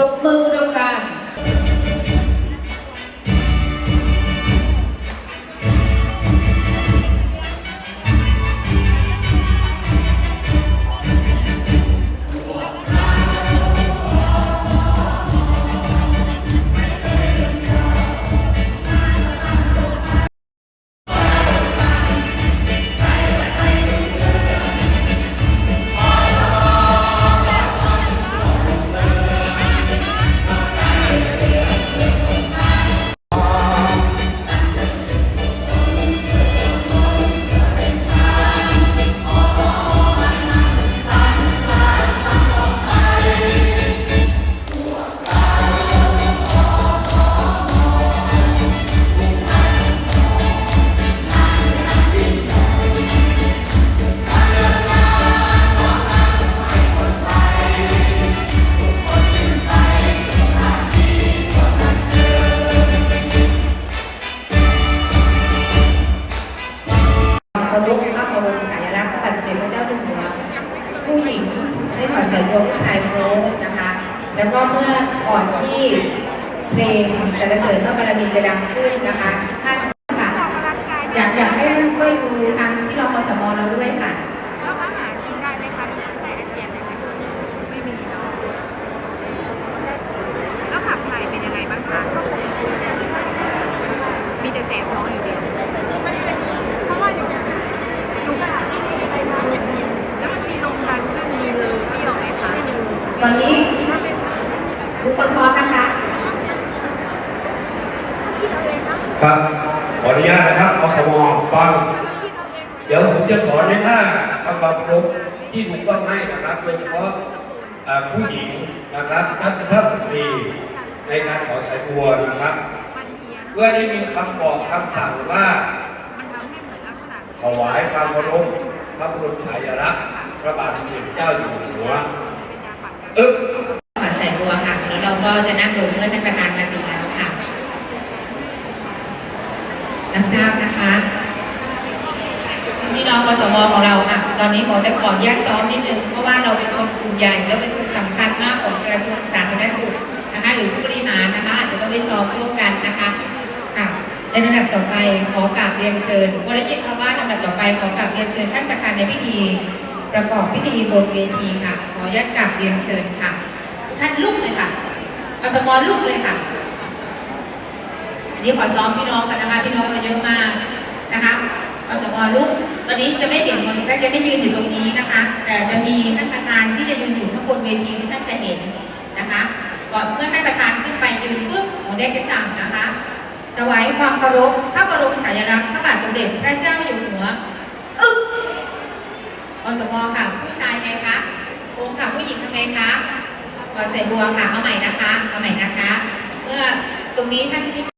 ปรบมืออุดมการ เคารพพระบรมฉายาลักษณ์พระบาทสมเด็จพระเจ้าอยู่หัวผู้หญิงได้ถอดใส่ตัวผู้ชายโครงนะคะ แล้วก็เมื่อก่อนที่เพลงสรรเสริญพระบารมีจะดังขึ้นนะคะท่านค่ะอยากอยากให้ช่วยดูทางที่รองมสมเราด้วยค่ะ แล้วอาหารกินได้ไหมคะมีน้ำใส่อาเจียนได้ไหมไม่มีเนาะแล้วขับถ่ายเป็นยังไงบ้างคะมีแต่แสบท้องอยู่เดียวเพราะว่าอย่างเงี้ยจุกแล้วมันมีลมดันขึ้นมีเลยเปรี้ยวไหมคะ ตอนนี้ทุกคนพร้อมนะคะครับขออนุญาตนะครับอสมฟัง เดี๋ยวผมจะสอนในท่าทำบังคมที่ถูกต้องให้นะครับโดยเฉพาะอ่าผู้หญิงนะครับทัศนสตรีในการขอสายบัวนะครับมันเอียงเพื่อได้มีคำบอกคำสั่งว่ามันทำให้เหมือนลักษณะถวายความเคารพพระบรมฉายาลักษณ์พระบาทสมเด็จพระเจ้าอยู่หัว เป็นยาปักกันอึ๊บถอดใส่ตัวค่ะ แล้วเราก็จะนั่งลงเมื่อท่านประธานมาถึงแล้วค่ะรับทราบนะคะพี่น้องกสมของเราค่ะ ตอนนี้ขอแต่ขออนุญาตซ้อมนิดนึง เพราะว่าเราเป็นคนกลุ่มใหญ่และเป็นคนสำคัญมากของกระทรวงสาธารณสุขนะคะ หรือผู้บริหารนะคะอาจจะต้องได้ซ้อมร่วมกันนะคะค่ะในลำดับต่อไปขอกราบเรียนเชิญวรยิตคำว่าลำดับต่อไปขอกราบเรียนเชิญท่านประธานในพิธี ประกอบพิธีบนเวทีค่ะ ขออนุญาตกราบเรียนเชิญค่ะ ท่านลุกเลยค่ะอสมลุกเลยค่ะอันนี้ขอซ้อมพี่น้องกันนะคะพี่น้องเราเยอะมากนะคะอสมลุกตอนนี้จะไม่เห็นคนท่านจะไม่ยืนอยู่ตรงนี้นะคะ แต่จะมีท่านประธานที่จะยืนอยู่ข้างบนเวทีที่ท่านจะเห็นนะคะก่อนเมื่อท่านประธานขึ้นไปยืนปุ๊บหมอได้จะสั่งนะคะถวายความเคารพพระบรมฉายาลักษณ์พระบาทสมเด็จพระเจ้า อสมค่ะ ผู้ชายไงคะโค้งค่ะผู้หญิงทำไงคะขอใส่บัวค่ะเอาใหม่นะคะเอาใหม่นะคะ เมื่อตรงนี้ท่านพิธี